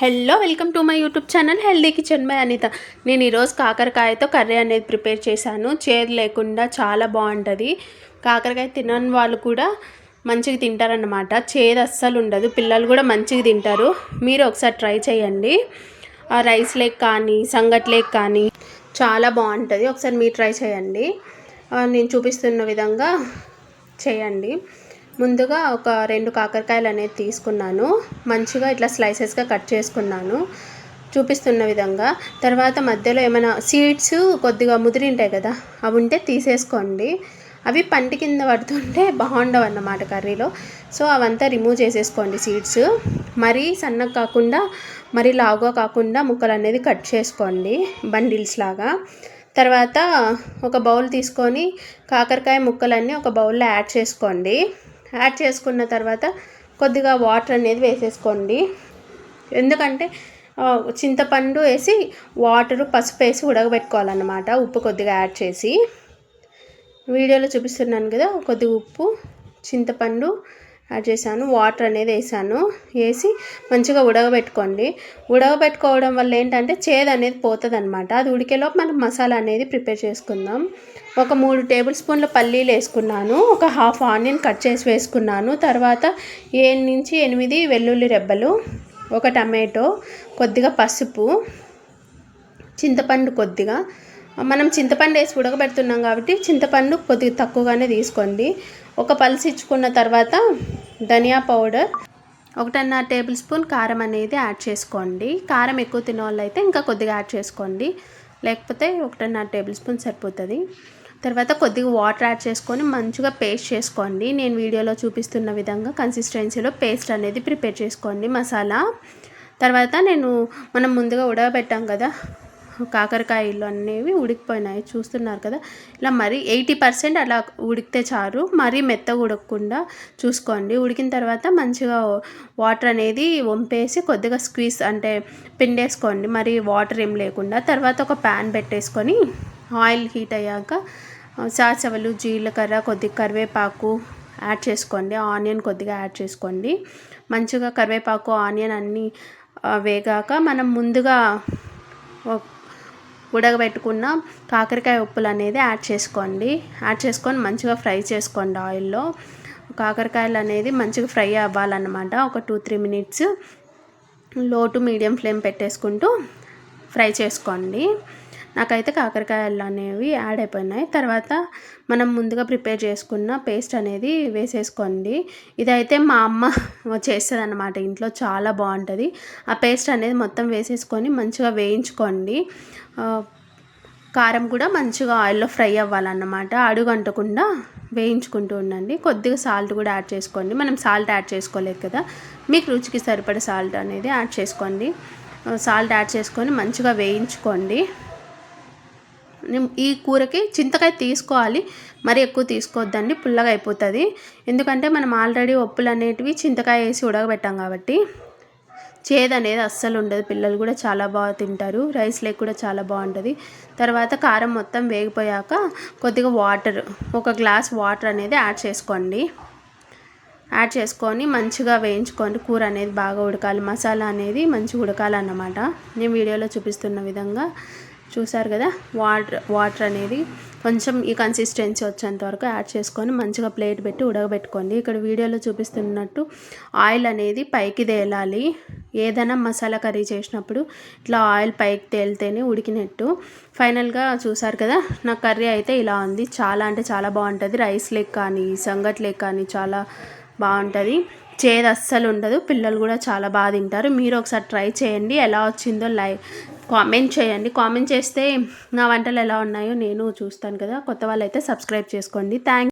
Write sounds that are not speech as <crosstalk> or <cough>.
Hello welcome to my YouTube channel healthy kitchen by Anitha. నేను ఈరోజు కాకరకాయతో curry అనేది prepare చేశాను. చేదు లేకుండా చాలా బాగుంటుంది. కాకరకాయ తినని వాళ్ళు కూడా మంచిగా తింటారన్నమాట. చేదు అస్సలు ఉండదు. పిల్లలు కూడా మంచిగా తింటారు. మీరు ఒకసారి ట్రై చేయండి. రైస్ లేక్ కానీ సంగట్ లేక్ కానీ చాలా బాగుంటుంది. ఒకసారి మీరు ట్రై చేయండి. నేను చూపిస్తున్న విధంగా చేయండి. ముందుగా ఒక రెండు కాకరకాయలు అనేది తీసుకున్నాను. మంచిగా ఇట్లా స్లైసెస్గా కట్ చేసుకున్నాను. చూపిస్తున్న విధంగా. తర్వాత మధ్యలో ఏమైనా సీడ్స్ కొద్దిగా ముదిరి ఉంటాయి కదా అవి ఉంటే తీసేసుకోండి. అవి పంటి కింద పడుతుంటే బాగుండవు అన్నమాట కర్రీలో. సో అవంతా రిమూవ్ చేసేసుకోండి సీడ్స్ మరీ సన్నగా కాకుండా మరీ లావుగా కాకుండా ముక్కలు అనేది కట్ చేసుకోండి బండిల్స్ లాగా. తర్వాత ఒక బౌల్ తీసుకొని కాకరకాయ ముక్కలన్నీ ఒక బౌల్లో యాడ్ చేసుకోండి. యాడ్ చేసుకున్న తర్వాత కొద్దిగా వాటర్ అనేది వేసేసుకోండి. ఎందుకంటే చింతపండు వేసి వాటరు పసుపు వేసి ఉడకబెట్టుకోవాలన్నమాట. ఉప్పు కొద్దిగా యాడ్ చేసి. వీడియోలో చూపిస్తున్నాను కదా కొద్దిగా ఉప్పు చింతపండు యాడ్ చేశాను. వాటర్ అనేది వేసాను. వేసి మంచిగా ఉడకబెట్టుకోండి. ఉడకబెట్టుకోవడం వల్ల ఏంటంటే చేదు అనేది పోతుంది అనమాట అది ఉడికేలోపు మనం మసాలా అనేది ప్రిపేర్ చేసుకుందాం. ఒక మూడు టేబుల్ స్పూన్ల పల్లీలు వేసుకున్నాను. ఒక హాఫ్ ఆనియన్ కట్ చేసి వేసుకున్నాను. తర్వాత ఏడు నుంచి ఎనిమిది వెల్లుల్లి రెబ్బలు ఒక టమాటో కొద్దిగా పసుపు చింతపండు కొద్దిగా మనం చింతపండు వేసి ఉడకబెడుతున్నాం కాబట్టి చింతపండు కొద్దిగా తక్కువగానే తీసుకోండి. ఒక పల్స్ ఇచ్చుకున్న తర్వాత ధనియా పౌడర్ ఒకటన్నర టేబుల్ స్పూన్ కారం అనేది యాడ్ చేసుకోండి. కారం ఎక్కువ తినే వాళ్ళు అయితే ఇంకా కొద్దిగా యాడ్ చేసుకోండి. లేకపోతే ఒకటన్నర టేబుల్ స్పూన్ సరిపోతుంది. తర్వాత కొద్దిగా వాటర్ యాడ్ చేసుకొని మంచిగా పేస్ట్ చేసుకోండి. నేను వీడియోలో చూపిస్తున్న విధంగా కన్సిస్టెన్సీలో పేస్ట్ అనేది ప్రిపేర్ చేసుకోండి. మసాలా. తర్వాత నేను మనం ముందుగా ఉడకబెట్టాం కదా కాకరకాయలు అనేవి ఉడికిపోయినాయి. చూస్తున్నారు కదా? ఇలా మరి ఎయిటీ పర్సెంట్ అలా ఉడికితే చారు మరీ మెత్తగా ఉడకకుండా చూసుకోండి. ఉడికిన తర్వాత మంచిగా వాటర్ అనేది వంపేసి కొద్దిగా స్క్వీజ్ అంటే పిండేసుకోండి. మరి వాటర్ ఏం లేకుండా. తర్వాత ఒక ప్యాన్ పెట్టేసుకొని ఆయిల్ హీట్ అయ్యాక సాసవలు జీలకర్ర కొద్దిగా కరివేపాకు యాడ్ చేసుకోండి. ఆనియన్ కొద్దిగా యాడ్ చేసుకోండి. మంచిగా కరివేపాకు ఆనియన్ అన్నీ వేగాక మనం ముందుగా ఉడకబెట్టుకున్న కాకరకాయ ఉప్పులు అనేది యాడ్ చేసుకోండి. యాడ్ చేసుకొని మంచిగా ఫ్రై చేసుకోండి ఆయిల్లో. కాకరకాయలు అనేది మంచిగా ఫ్రై అవ్వాలన్నమాట. ఒక two three minutes. Low to medium flame పెట్టేసుకుంటూ fry చేసుకోండి. నాకైతే కాకరకాయలు అనేవి యాడ్ అయిపోయినాయి. తర్వాత మనం ముందుగా ప్రిపేర్ చేసుకున్న పేస్ట్ అనేది వేసేసుకోండి. ఇదైతే మా అమ్మ <laughs> చేస్తుంది అనమాట ఇంట్లో చాలా బాగుంటుంది. ఆ పేస్ట్ అనేది మొత్తం వేసేసుకొని మంచిగా వేయించుకోండి. కారం కూడా మంచిగా ఆయిల్లో ఫ్రై అవ్వాలన్నమాట. అడుగు అంటకుండా వేయించుకుంటూ ఉండండి. కొద్దిగా సాల్ట్ కూడా యాడ్ చేసుకోండి. మనం సాల్ట్ యాడ్ చేసుకోలేదు కదా. మీకు రుచికి సరిపడే సాల్ట్ అనేది యాడ్ చేసుకోండి. సాల్ట్ యాడ్ చేసుకొని మంచిగా వేయించుకోండి. ఈ కూరకి చింతకాయ తీసుకోవాలి. మరి ఎక్కువ తీసుకోవద్దండి పుల్లగా అయిపోతుంది. ఎందుకంటే మనం ఆల్రెడీ ఒప్పులు అనేటివి చింతకాయ వేసి ఉడకబెట్టాం కాబట్టి చేదు అనేది అస్సలు ఉండదు. పిల్లలు కూడా చాలా బాగా తింటారు. రైస్ లేక కూడా చాలా బాగుంటుంది. తర్వాత కారం మొత్తం వేగిపోయాక కొద్దిగా వాటర్ ఒక గ్లాస్ వాటర్ అనేది యాడ్ చేసుకోండి. యాడ్ చేసుకొని మంచిగా వేయించుకోండి. కూర అనేది బాగా ఉడకాలి. మసాలా అనేది మంచిగా ఉడకాలన్నమాట. నేను వీడియోలో చూపిస్తున్న విధంగా చూసారు కదా? వాటర్ వాటర్ అనేది కొంచెం ఈ కన్సిస్టెన్సీ వచ్చేంత వరకు యాడ్ చేసుకొని మంచిగా ప్లేట్ పెట్టి ఉడకబెట్టుకోండి. ఇక్కడ వీడియోలో చూపిస్తున్నట్టు ఆయిల్ అనేది పైకి తేలాలి. ఏదైనా మసాలా కర్రీ చేసినప్పుడు ఇట్లా ఆయిల్ పైకి తేలితేనే ఉడికినట్టు. ఫైనల్గా చూసారు కదా? నా కర్రీ అయితే ఇలా ఉంది. చాలా అంటే చాలా బాగుంటుంది. రైస్ లెక్ కానీ సంగట్ లెక్ కానీ చాలా బాగుంటుంది. చేదు అస్సలు ఉండదు. పిల్లలు కూడా చాలా బాగా తింటారు. మీరు ఒకసారి ట్రై చేయండి. ఎలా వచ్చిందో లై కామెంట్ చేయండి. కామెంట్ చేస్తే నా వంటలు ఎలా ఉన్నాయో నేను చూస్తాను కదా. కొత్త వాళ్ళు అయితే సబ్స్క్రైబ్ చేసుకోండి. థ్యాంక్